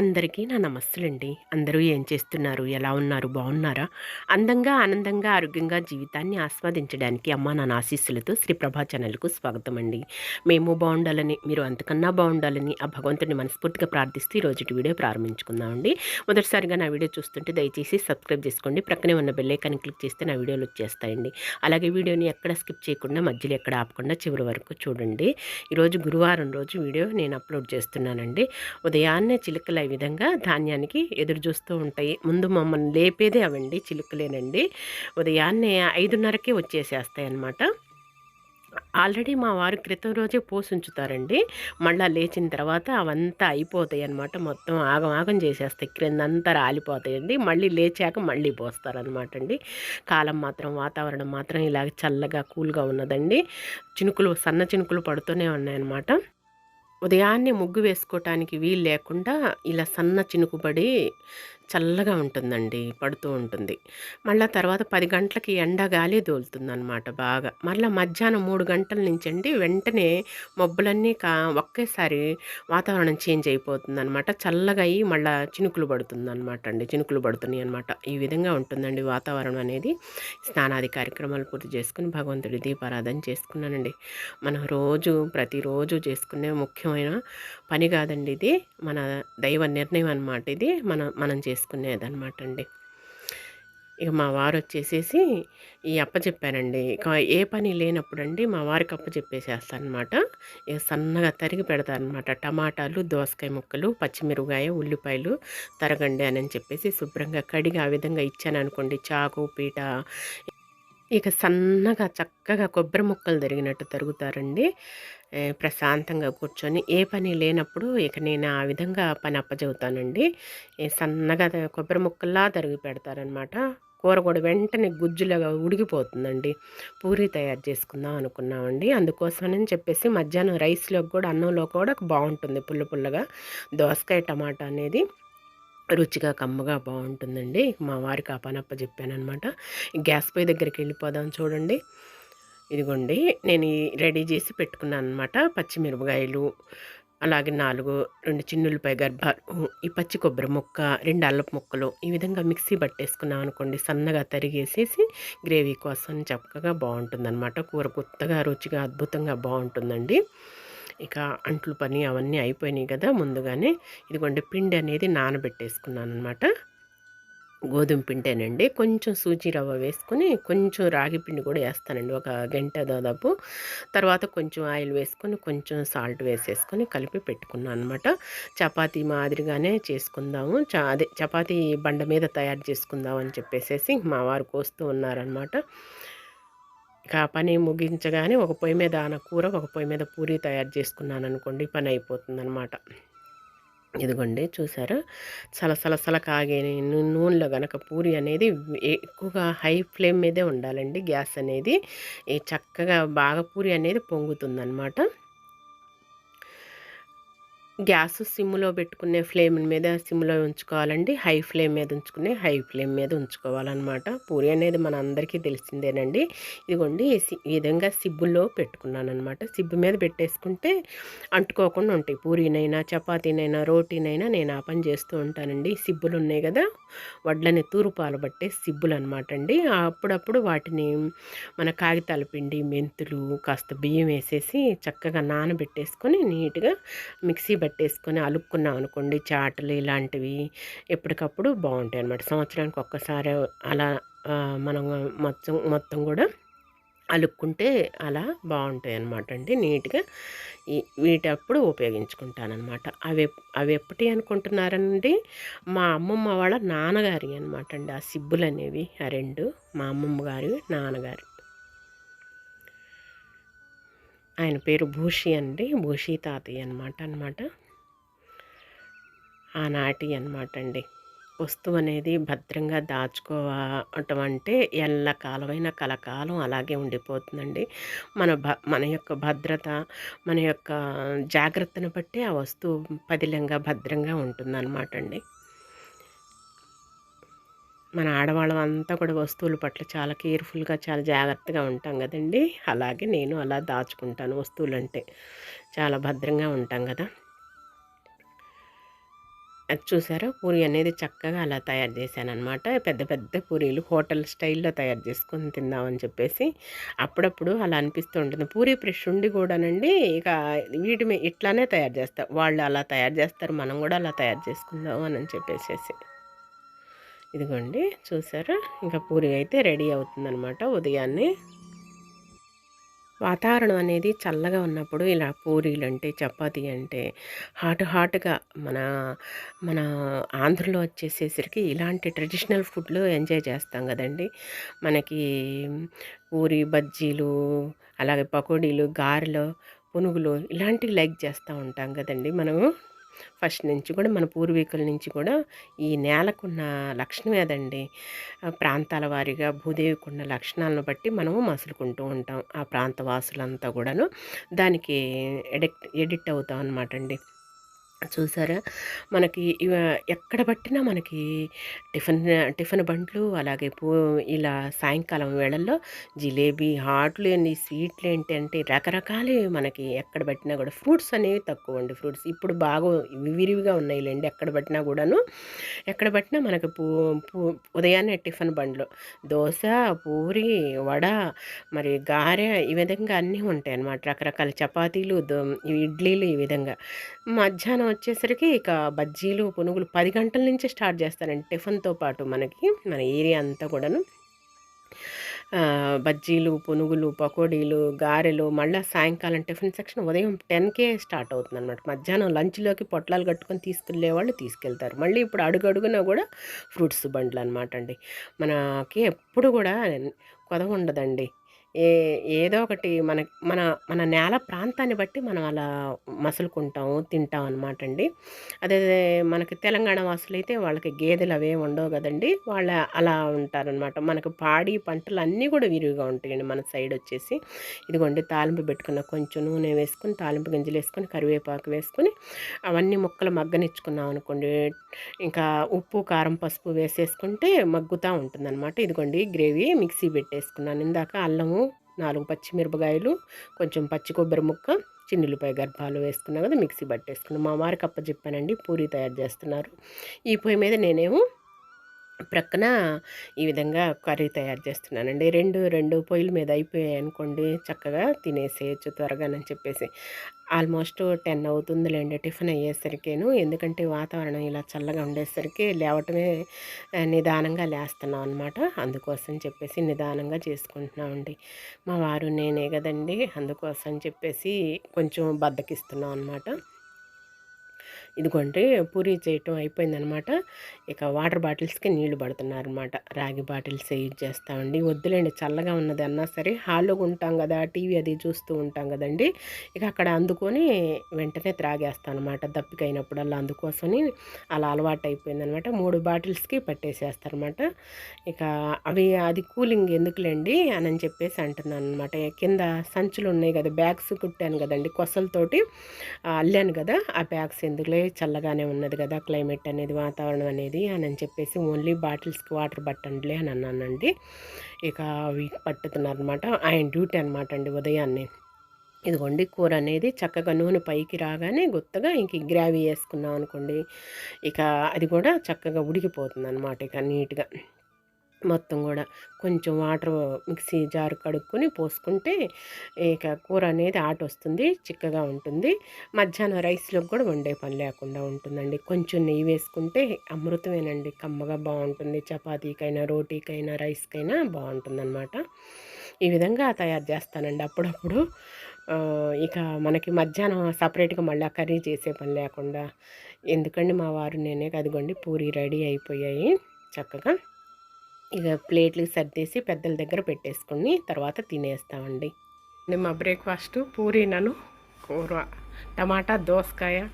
అందరికీ నా నమస్తులండి అందరూ ఏం చేస్తున్నారు? ఎలా ఉన్నారు? బాగున్నారా? అందంగా ఆనందంగా ఆరోగ్యంగా జీవితాన్ని ఆస్వాదించడానికి అమ్మ నా ఆశీస్సులతో శ్రీ ప్రభా ఛానల్కు స్వాగతం అండి మేము బాగుండాలని మీరు అంతకన్నా బాగుండాలని ఆ భగవంతుని మనస్ఫూర్తిగా ప్రార్థిస్తూ ఈ రోజు వీడియో ప్రారంభించుకుందామండి. మొదటిసారిగా నా వీడియో చూస్తుంటే దయచేసి సబ్స్క్రైబ్ చేసుకోండి. ప్రక్కనే ఉన్న బెల్లైకాన్ని క్లిక్ చేస్తే నా వీడియోలు వచ్చేస్తాయండి. అలాగే వీడియోని ఎక్కడ స్కిప్ చేయకుండా మధ్యలో ఎక్కడ ఆపకుండా చివరి వరకు చూడండి. ఈరోజు గురువారం రోజు వీడియో నేను అప్లోడ్ చేస్తున్నానండి. ఉదయాన్నే చిలుకలు ఈ విధంగా ధాన్యానికి ఎదురు చూస్తూ ఉంటాయి. ముందు మమ్మల్ని లేపేదే అవండి చిలుకలేనండి. ఉదయాన్నే ఐదున్నరకే వచ్చేసేస్తాయి అన్నమాట. ఆల్రెడీ మా వారు క్రితం రోజే పోసి ఉంచుతారండి. మళ్ళీ లేచిన తర్వాత అవంతా అయిపోతాయి అనమాట మొత్తం ఆగం ఆగం చేసేస్తాయి. క్రిందంతా రాలిపోతాయండి. మళ్ళీ లేచాక మళ్ళీ పోస్తారనమాట అండి కాలం మాత్రం వాతావరణం మాత్రం ఇలాగ చల్లగా కూల్గా ఉన్నదండి. చినుకులు సన్న చినుకులు పడుతూనే ఉన్నాయన్నమాట. ఉదయాన్నే ముగ్గు వేసుకోవటానికి వీలు లేకుండా ఇలా సన్న చినుకుబడి చల్లగా ఉంటుందండి పడుతూ ఉంటుంది. మళ్ళీ తర్వాత పది గంటలకి ఎండ గాలి దోలుతుందనమాట బాగా. మళ్ళీ మధ్యాహ్నం మూడు గంటల నుంచి అండి వెంటనే మబ్బులన్నీ కా ఒకేసారి వాతావరణం చేంజ్ అయిపోతుందనమాట చల్లగా అయ్యి మళ్ళీ చినుకులు పడుతుందనమాట అండి. చినుకులు పడుతున్నాయి అనమాట ఈ విధంగా ఉంటుందండి వాతావరణం అనేది. స్నానాది కార్యక్రమాలు పూర్తి చేసుకుని భగవంతుడి దీపారాధన చేసుకున్నానండి. మనం రోజు ప్రతిరోజు చేసుకునే ముఖ్యం ముఖ్యమైన పని కాదండి ఇది. మన దైవ నిర్ణయం అనమాట ఇది. మన మనం చేసుకునేదన్నమాట అండి ఇక మా వారు వచ్చేసేసి ఈ అప్ప చెప్పానండి ఇక ఏ పని లేనప్పుడు అండి మా వారికి అప్ప చెప్పేసేస్తానమాట ఇక సన్నగా తరిగి పెడతారనమాట టమాటాలు దోసకాయ ముక్కలు పచ్చిమిరపకాయ ఉల్లిపాయలు తరగండి అని చెప్పేసి శుభ్రంగా కడిగి ఆ విధంగా ఇచ్చాను అనుకోండి చాకు పీట ఇక సన్నగా చక్కగా కొబ్బరి ముక్కలు తరిగినట్టు తరుగుతారండి. ప్రశాంతంగా కూర్చొని ఏ పని లేనప్పుడు ఇక నేను ఆ విధంగా పని అప్పచెబుతానండి సన్నగా కొబ్బరి ముక్కల్లా తరిగి పెడతారనమాట. కూర కూడా వెంటనే గుజ్జులాగా ఉడికిపోతుందండి పూరి తయారు చేసుకుందాం అనుకున్నామండి. అందుకోసమని చెప్పేసి మధ్యాహ్నం రైస్లో కూడా అన్నంలో కూడా బాగుంటుంది పుల్ల పుల్లగా. దోసకాయ టమాటా అనేది. రుచిగా కమ్మగా బాగుంటుందండి మా వారికి అపానప్ప చెప్పానమాట గ్యాస్ పొయ్యి దగ్గరికి వెళ్ళిపోదాం చూడండి. ఇదిగోండి నేను రెడీ చేసి పెట్టుకున్నాను అనమాట పచ్చిమిరపకాయలు అలాగే నాలుగు రెండు చిన్నులపై గర్భాలు ఈ పచ్చి కొబ్బరి ముక్క రెండు అల్లపు ముక్కలు ఈ విధంగా మిక్సీ పట్టేసుకున్నాం అనుకోండి సన్నగా తరిగేసేసి గ్రేవీ కోసం చక్కగా బాగుంటుందన్నమాట కూర కొత్తగా రుచిగా అద్భుతంగా బాగుంటుందండి ఇక అంట్లు పని అవన్నీ అయిపోయినాయి కదా ముందుగానే. ఇదిగోండి పిండి అనేది నానబెట్టేసుకున్నాను అనమాట గోధుమ పిండేనండి. కొంచెం సూజీ రవ్వ వేసుకొని కొంచెం రాగి పిండి కూడా వేస్తానండి. ఒక గంట దాదాపు. తర్వాత కొంచెం ఆయిల్ వేసుకొని కొంచెం సాల్ట్ వేసేసుకొని కలిపి పెట్టుకున్నాను అనమాట చపాతీ మాదిరిగానే చేసుకుందాము. చా అదే చపాతీ బండ మీద తయారు చేసుకుందాం అని చెప్పేసేసి మా వారు కోస్తూ ఉన్నారనమాట ఇంకా పని ముగించగానే ఒక పొయ్యి మీద ఆన కూర ఒక పొయ్యి మీద పూరి తయారు చేసుకున్నాను అనుకోండి పని అయిపోతుంది అనమాట ఇదిగోండి చూసారా? సలసలసల కాగే నూనెలో కనుక పూరి అనేది ఎక్కువగా హై ఫ్లేమ్ మీదే ఉండాలండి గ్యాస్ అనేది. చక్కగా బాగా పూరి అనేది పొంగుతుందన్నమాట. గ్యాస్ సిమ్లో పెట్టుకునే ఫ్లేమ్ మీద సిమ్లో ఉంచుకోవాలండి. హై ఫ్లేమ్ మీద ఉంచుకునే హై ఫ్లేమ్ మీద ఉంచుకోవాలన్నమాట. పూరి అనేది మన అందరికీ తెలిసిందేనండి. ఇదిగోండి ఈ విధంగా సిబ్బులో పెట్టుకున్నాను అనమాట సిబ్బు మీద పెట్టేసుకుంటే అంటుకోకుండా ఉంటాయి. పూరీనైనా చపాతీనైనా రోటీనైనా నేను ఆ పని చేస్తూ ఉంటానండి. సిబ్బులు ఉన్నాయి కదా వడ్లని తూరుపాలు పట్టే సిబ్బులు అనమాట అండి అప్పుడప్పుడు వాటిని మన కాగితాల పిండి మెంతులు కాస్త బియ్యం వేసేసి చక్కగా నానబెట్టేసుకొని నీట్గా మిక్సీ పెట్టేసుకొని అలుక్కున్నాం అనుకోండి చాటలు ఇలాంటివి ఎప్పటికప్పుడు బాగుంటాయి అన్నమాట. సంవత్సరానికి ఒక్కసారి అలా మనం మొత్తం మొత్తం కూడా అలుక్కుంటే అలా బాగుంటాయి అన్నమాట అండి. నీట్గా వీటప్పుడు ఉపయోగించుకుంటానమాట అవి అవి ఎప్పటి అనుకుంటున్నారండి? మా అమ్మమ్మ వాళ్ళ నాన్నగారి అనమాట అండి ఆ సిబ్బులు అనేవి ఆ రెండు. మా అమ్మమ్మ గారి నాన్నగారి. ఆయన పేరు భూషి అండి భూషి తాతయ్య అనమాట అనమాట ఆనాటి అనమాట అండి వస్తువు అనేది భద్రంగా దాచుకోవటం అంటే ఎల్లకాలమైన కలకాలం అలాగే ఉండిపోతుందండి. మన భ మన యొక్క భద్రత మన యొక్క జాగ్రత్తను బట్టి ఆ వస్తువు పదిలంగా భద్రంగా ఉంటుందన్నమాట అండి మన ఆడవాళ్ళం అంతా కూడా వస్తువుల పట్ల చాలా కేర్ఫుల్గా చాలా జాగ్రత్తగా ఉంటాం కదండి. అలాగే నేను అలా దాచుకుంటాను వస్తువులు అంటే చాలా భద్రంగా ఉంటాం కదా. అది చూసారా? పూరి అనేది చక్కగా అలా తయారు చేశాను అనమాట పెద్ద పెద్ద పూరీలు హోటల్ స్టైల్లో తయారు చేసుకొని తిందామని చెప్పేసి అప్పుడప్పుడు అలా అనిపిస్తూ ఉంటుంది. పూరి ఫ్రెష్ ఉండి కూడానండి ఇక వీటి మీ ఇట్లానే తయారు చేస్తారు వాళ్ళు అలా తయారు చేస్తారు మనం కూడా అలా తయారు చేసుకుందాం అని చెప్పేసేసి. ఇదిగోండి చూసారా? ఇంకా పూరి అయితే రెడీ అవుతుందనమాట ఉదయాన్నే. వాతావరణం అనేది చల్లగా ఉన్నప్పుడు ఇలా పూరీలు అంటే చపాతీ అంటే హాట్ హాట్గా మన మన ఆంధ్రలో వచ్చేసేసరికి ఇలాంటి ట్రెడిషనల్ ఫుడ్లు ఎంజాయ్ చేస్తాం కదండి. మనకి పూరి బజ్జీలు అలాగే పకోడీలు గారెలు పునుగులు ఇలాంటివి లైక్ చేస్తూ ఉంటాం కదండి మనము. ఫస్ట్ నుంచి కూడా మన పూర్వీకుల నుంచి కూడా ఈ నేలకున్న లక్షణం ఏదండి? ప్రాంతాల వారీగా భూదేవికున్న లక్షణాలను బట్టి మనము మసులుకుంటూ ఉంటాం. ఆ ప్రాంత వాసులంతా కూడాను దానికి ఎడిక్ట్ ఎడిక్ట్ అవుతాం అనమాట అండి. చూసారా? మనకి ఎక్కడ పట్టినా మనకి టిఫిన్ టిఫిన్ బండ్లు అలాగే పూ ఇలా సాయంకాలం వేళల్లో జిలేబీ హాట్లు ఏంటి స్వీట్లు ఏంటంటే రకరకాలే మనకి ఎక్కడ పట్టినా కూడా ఫ్రూట్స్ అనేవి తక్కువ అండి. ఫ్రూట్స్ ఇప్పుడు బాగా విరివిగా ఉన్నాయిలేండి. ఎక్కడ పట్టినా కూడాను. ఎక్కడ పట్టినా మనకి పూ పూ ఉదయాన్నే టిఫిన్ బండ్లు. దోశ పూరి వడ మరి గారె ఈ విధంగా అన్నీ ఉంటాయి అన్నమాట రకరకాల చపాతీలు ఇడ్లీలు ఈ విధంగా. మధ్యాహ్నం వచ్చేసరికి ఇక బజ్జీలు పునుగులు పది గంటల నుంచి స్టార్ట్ చేస్తానండి టిఫిన్తో పాటు మనకి మన ఏరియా అంతా కూడాను. బజ్జీలు పునుగులు పకోడీలు గారెలు మళ్ళీ సాయంకాలం టిఫిన్ సెక్షన్ ఉదయం టెన్కే స్టార్ట్ అవుతుంది అనమాట మధ్యాహ్నం లంచ్లోకి పొట్లాలు కట్టుకొని తీసుకెళ్ళే వాళ్ళు తీసుకెళ్తారు. మళ్ళీ ఇప్పుడు అడుగు అడుగున కూడా ఫ్రూట్స్ బండ్లు అనమాట అండి. మనకి ఎప్పుడు కూడా కొదవ ఉండదండి. ఏ ఏదో ఒకటి మన మన మన నేల ప్రాంతాన్ని బట్టి మనం అలా మసులుకుంటాము తింటాం అనమాట అండి అదే మనకి తెలంగాణ వాసులైతే వాళ్ళకి గేదెలు అవే ఉండవు కదండి. వాళ్ళ అలా ఉంటారనమాట మనకు పాడి పంటలు అన్నీ కూడా విరివిగా ఉంటాయండి మన సైడ్ వచ్చేసి. ఇదిగోండి తాలింపు పెట్టుకున్న కొంచెం నూనె వేసుకొని తాలింపు గింజలు వేసుకొని కరివేపాకు వేసుకొని అవన్నీ ముక్కలు మగ్గనిచ్చుకున్నాం అనుకోండి. ఇంకా ఉప్పు కారం పసుపు వేసేసుకుంటే మగ్గుతూ ఉంటుందన్నమాట. ఇదిగోండి గ్రేవీ మిక్సీ పెట్టేసుకున్నాను. ఇందాక అల్లము నాలుగు పచ్చిమిరపకాయలు కొంచెం పచ్చి కొబ్బరి ముక్క చిన్నులపై గర్భాలు వేసుకున్నా కదా మిక్సీ పట్టేసుకున్నాం మా వారికి అప్ప చెప్పానండి పూరి తయారు చేస్తున్నారు. ఈ పొయ్యి మీద నేనేమో ప్రక్కన ఈ విధంగా కర్రీ తయారు చేస్తున్నానండి. రెండు రెండు పొయ్యిల మీద అయిపోయాయి అనుకోండి చక్కగా తినేసేయచ్చు త్వరగానని చెప్పేసి. ఆల్మోస్ట్ టెన్ అవుతుందిలేండి టిఫిన్ అయ్యేసరికేను. ఎందుకంటే వాతావరణం ఇలా చల్లగా ఉండేసరికి లేవటమే నిదానంగా లేస్తున్నాం అనమాట అందుకోసం చెప్పేసి నిదానంగా చేసుకుంటున్నామండి. మా వారు నేనే కదండి. అందుకోసం చెప్పేసి కొంచెం బద్దకిస్తున్నాం అనమాట ఇదిగోండి పూరీ చేయటం అయిపోయిందనమాట. ఇక వాటర్ బాటిల్స్కి నీళ్ళు పడుతున్నారనమాట. రాగి బాటిల్స్ యూజ్ చేస్తామండి. వద్దులేండి చల్లగా ఉన్నది అన్నా సరే హాల్లో ఉంటాం కదా టీవీ అది చూస్తూ ఉంటాం కదండి. ఇక అక్కడ అందుకొని వెంటనే త్రాగేస్తాం అనమాట దప్పికైనప్పుడల్లా అందుకోసమని అలా అలవాటు అయిపోయిందనమాట మూడు బాటిల్స్కి పట్టేసేస్తారనమాట. ఇక అవి అది కూలింగ్ ఎందుకులేండి అని చెప్పేసి అంటున్నాను అనమాట కింద సంచులు ఉన్నాయి కదా బ్యాగ్స్ కుట్టాను కదండి కొసలతోటి అల్లాను కదా ఆ బ్యాగ్స్ ఎందుకులే చల్లగానే ఉన్నది కదా క్లైమేట్ అనేది వాతావరణం అనేది అని చెప్పేసి ఓన్లీ బాటిల్స్కి వాటర్ పట్టండిలే అని అన్నానండి. ఇక అవి పట్టుతున్నారనమాట. ఆయన డ్యూటీ అనమాట అండి ఉదయాన్నే. ఇదిగోండి కూర అనేది చక్కగా నూనె పైకి రాగానే గుత్తగా ఇంక గ్రావీ వేసుకున్నాం అనుకోండి ఇక అది కూడా చక్కగా ఉడికిపోతుంది అనమాట ఇక నీట్గా. మొత్తం కూడా కొంచెం వాటర్ మిక్సీ జారు కడుక్కొని పోసుకుంటే ఇక కూర అనేది ఆట వస్తుంది చిక్కగా ఉంటుంది. మధ్యాహ్నం రైస్లోకి కూడా వండే పని లేకుండా ఉంటుందండి. కొంచెం నెయ్యి వేసుకుంటే అమృతమేనండి. కమ్మగా బాగుంటుంది చపాతీకైనా రోటీకైనా రైస్కైనా బాగుంటుంది అనమాట ఈ విధంగా తయారు చేస్తానండి అప్పుడప్పుడు. ఇక మనకి మధ్యాహ్నం సపరేట్గా మళ్ళీ కర్రీ చేసే పని లేకుండా. ఎందుకండి మా వారు నేనే కదిగోండి పూరి రెడీ అయిపోయాయి చక్కగా. ఇక ప్లేట్లకి సర్దేసి పెద్దల దగ్గర పెట్టేసుకుని తర్వాత తినేస్తామండి. మా బ్రేక్ఫాస్ట్ పూరీనను కూర టమాటా దోసకాయ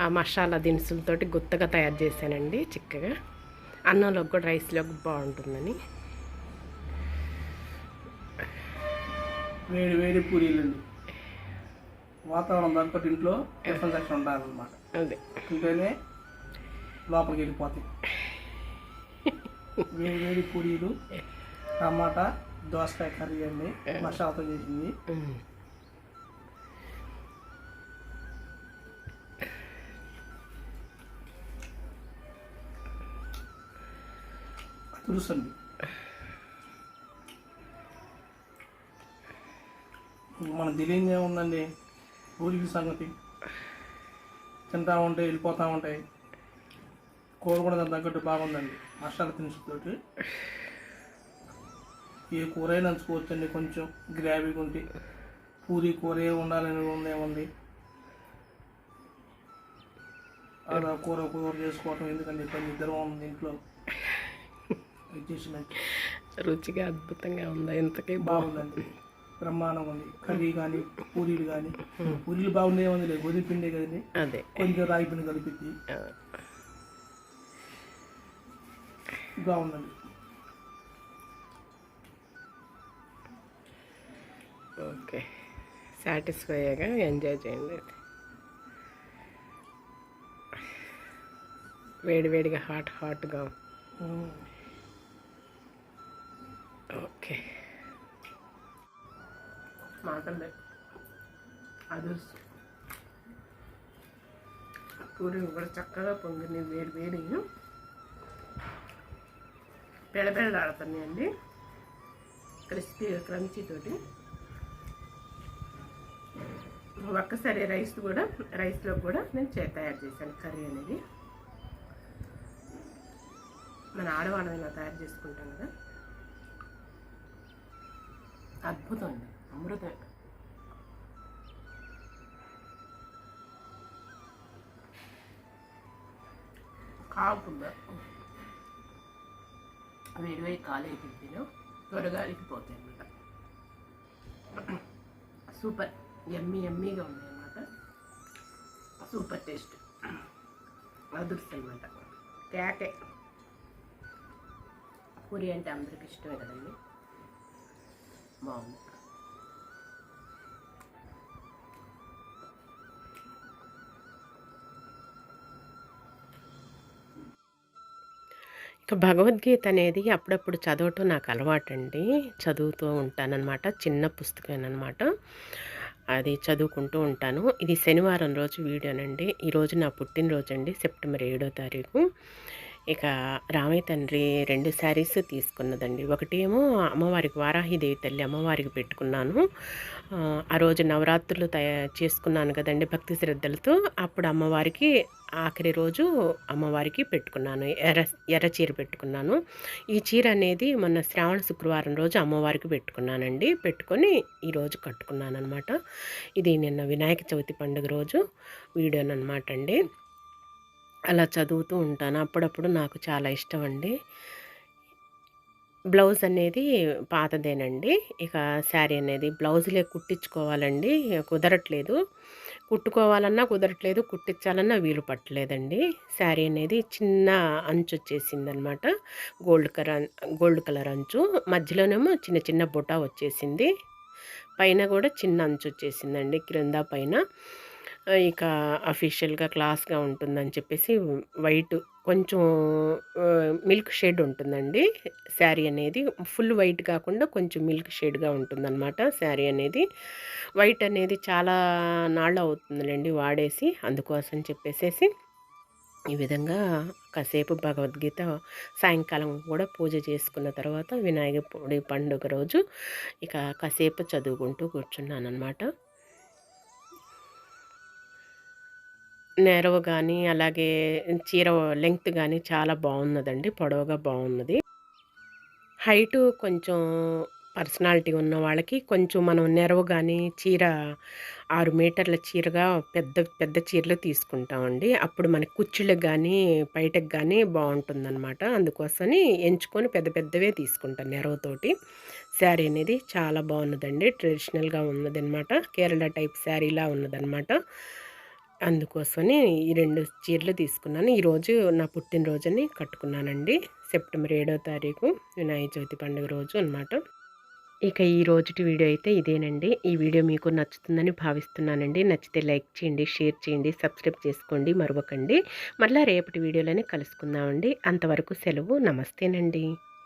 ఆ మసాలా దినుసులతోటి గుత్తగా తయారు చేశానండి చిక్కగా. అన్నంలోకి కూడా రైస్లోకి బాగుంటుందని. వేడి వేడి పూరీలు వాతావరణం తగ్గట్టు ఇంట్లో ఉండాలన్నమాట. అదే. ఉంటేనే లోపలికి వెళ్ళిపోతాయి. వేడి వేడి పూరీలు టమాటా దోసకాయ కర్రీ అండి. మసాలాతో చేసింది. చూసండి మన తెలియదు ఏముందండి? పూరీల సంగతి. తింటా ఉంటాయి వెళ్ళిపోతూ ఉంటాయి కూర కూడా దాని తగ్గట్టు బాగుందండి. మసాలా దినుసుతోటి ఏ కూర అయినా నంచుకోవచ్చండి కొంచెం. గ్రావీగా ఉంటే పూరి కూర ఏ ఉండాలని ఉందేముంది అలా కూర కూర చేసుకోవటం ఎందుకంటే పని ఇద్దరం ఉంది ఇంట్లో రుచిగా అద్భుతంగా ఉందా? ఇంతకీ బాగుందండి. బ్రహ్మాండంగా ఉంది. కర్రీ కానీ పూరీలు కానీ పూరీలు ఉంది లేదు గోధుమ పిండే కదండి. అదే. కొంచెం రాగి పిండి కలిపి బాగుందండి. ఓకే. సాటిస్ఫై అయ్యాగా ఎంజాయ్ చేయండి. వేడి వేడిగా హాట్ హాట్గా. ఓకే. మాటలే. అదృష్టం పూరి కూడా చక్కగా పొంగింది వేడి వేడి పెడబెడలాడుతున్నాయి అండి. క్రిస్పీగా క్రంచీ తోటి. ఒక్కసారి రైస్ కూడా రైస్లో కూడా నేను చే తయారు చేశాను కర్రీ అనేది. మన ఆడవాళ్ళని ఇలా తయారు చేసుకుంటాం కదా. అద్భుతం అండి. అమృతం. కాకుండా వేడివేడి వేడి కాలేజీ తిను త్వరగా అరిగిపోతాయి అన్నమాట. సూపర్ ఎమ్మీ ఎమ్మీగా ఉంది అనమాట సూపర్ టేస్ట్. అదృష్టం అనమాట కేకే పూరి అంటే అందరికి ఇష్టమే కదండి. బాగుంది. ఇక భగవద్గీత అనేది అప్పుడప్పుడు చదవటం నాకు అలవాటండి. చదువుతూ ఉంటానన్నమాట. చిన్న పుస్తకం అనమాట అది చదువుకుంటూ ఉంటాను. ఇది శనివారం రోజు వీడియోనండి. ఈరోజు నా పుట్టినరోజు అండి సెప్టెంబర్ ఏడో తారీఖు. ఇక రామయ్య తండ్రి రెండు శారీస్ తీసుకున్నదండి. ఒకటి ఏమో అమ్మవారికి వారాహిదేవి తల్లి అమ్మవారికి పెట్టుకున్నాను. ఆ రోజు నవరాత్రులు తయారు చేసుకున్నాను కదండి భక్తి శ్రద్ధలతో. అప్పుడు అమ్మవారికి ఆఖరి రోజు అమ్మవారికి పెట్టుకున్నాను. ఎర్ర ఎర్ర చీర పెట్టుకున్నాను. ఈ చీర అనేది మొన్న శ్రావణ శుక్రవారం రోజు అమ్మవారికి పెట్టుకున్నానండి. పెట్టుకొని ఈరోజు కట్టుకున్నాను అనమాట ఇది నిన్న వినాయక చవితి పండుగ రోజు వీడియోనమాట అండి. అలా చదువుతూ ఉంటాను. అప్పుడప్పుడు నాకు చాలా ఇష్టం అండి బ్లౌజ్ అనేది పాతదేనండి. ఇక శారీ అనేది బ్లౌజులే కుట్టించుకోవాలండి. కుదరట్లేదు. కుట్టుకోవాలన్నా కుదరట్లేదు కుట్టించాలన్నా వీలు పట్టలేదండి. శారీ అనేది చిన్న అంచు వచ్చేసింది అనమాట గోల్డ్ కలర్ గోల్డ్ కలర్ అంచు. మధ్యలోనేమో చిన్న చిన్న బుటా వచ్చేసింది. పైన కూడా చిన్న అంచు వచ్చేసిందండి క్రింద పైన. ఇక అఫీషియల్గా క్లాస్గా ఉంటుందని చెప్పేసి వైట్ కొంచెం మిల్క్ షేడ్ ఉంటుందండి. శారీ అనేది ఫుల్ వైట్ కాకుండా కొంచెం మిల్క్ షేడ్గా ఉంటుందన్నమాట శారీ అనేది. వైట్ అనేది చాలా నాళ్ళు అవుతుందిలేండి వాడేసి అందుకోసం చెప్పేసేసి ఈ విధంగా కాసేపు భగవద్గీత సాయంకాలం కూడా పూజ చేసుకున్న తర్వాత వినాయక పండుగ రోజు ఇక కాసేపు చదువుకుంటూ కూర్చున్నాను అనమాట నెరవ కానీ అలాగే చీర లెంగ్త్ కానీ చాలా బాగున్నదండి పొడవుగా బాగున్నది హైటు కొంచెం పర్సనాలిటీ ఉన్న వాళ్ళకి కొంచెం మనం నెరవు కానీ చీర ఆరు మీటర్ల చీరగా పెద్ద పెద్ద చీరలు తీసుకుంటామండి. అప్పుడు మనకి కుర్చీలకు కానీ బయటకు కానీ బాగుంటుందన్నమాట అందుకోసమని ఎంచుకొని పెద్ద పెద్దవే తీసుకుంటాను నెరవతోటి శారీ అనేది చాలా బాగున్నదండి ట్రెడిషనల్గా ఉన్నదనమాట కేరళ టైప్ శారీలా ఉన్నదనమాట అందుకోసమని ఈ రెండు చీరలు తీసుకున్నాను. ఈరోజు నా పుట్టినరోజుని కట్టుకున్నానండి. సెప్టెంబర్ ఏడో తారీఖు వినాయక చవితి పండుగ రోజు అనమాట ఇక ఈ రోజుటి వీడియో అయితే ఇదేనండి. ఈ వీడియో మీకు నచ్చుతుందని భావిస్తున్నానండి. నచ్చితే లైక్ చేయండి షేర్ చేయండి సబ్స్క్రైబ్ చేసుకోండి మరవకండి. మళ్ళీ రేపటి వీడియోలోనే కలుసుకుందామండి. అంతవరకు సెలవు. నమస్తేనండి.